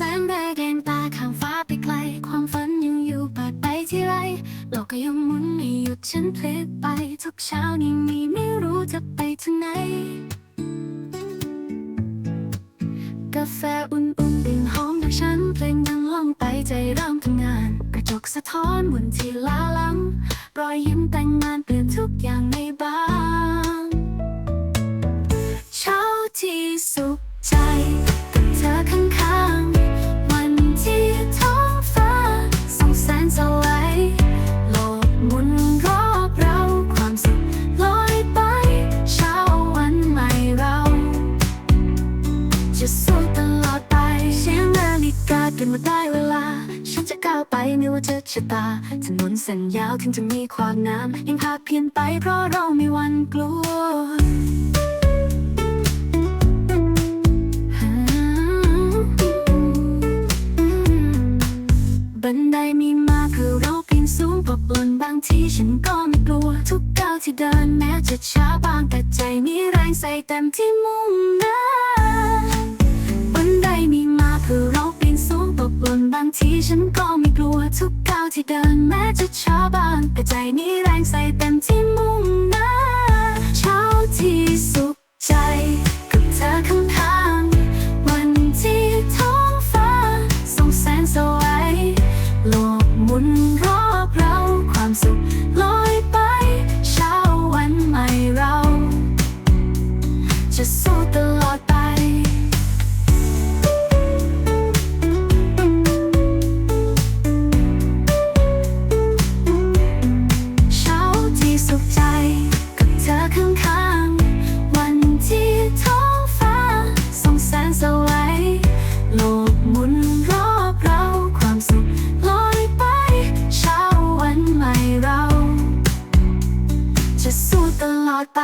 แสงแดดแดงตาข้างฟ้าไปไกล ความฝันยังอยู่เปิดไปที่ไร โลกก็ยังหมุนไม่หยุดฉันพลิดไป ทุกเช้านี้มีไม่รู้จะไปถึงไหน กาแฟอุ่นๆดื่มหอมดังฉันเพลงดังล่องไปใจเริ่มทำงาน กระจกสะท้อนบนที่ล้าลังรอยยิ้มแต่งงานเปลี่ยน กาเตือนว่าได้เวลา ฉันจะก้าวไปไม่ว่าจะชะตาถนนเส้นยาวถึงจะมีความน้ำยังพาเพียนไปเพราะเราไม่หวันกลัวบันไดมีมาเพื่อเราปีนสูงปบนบางทีฉันก็ไม่กลัว ทุกก้าวที่เดินแม้จะช้าบางแต่ใจมีแรงใส่เต็มที่มุ่งหน้า ทีฉันก็ไม่กลัวทุกก้าวที่เดิน อดไป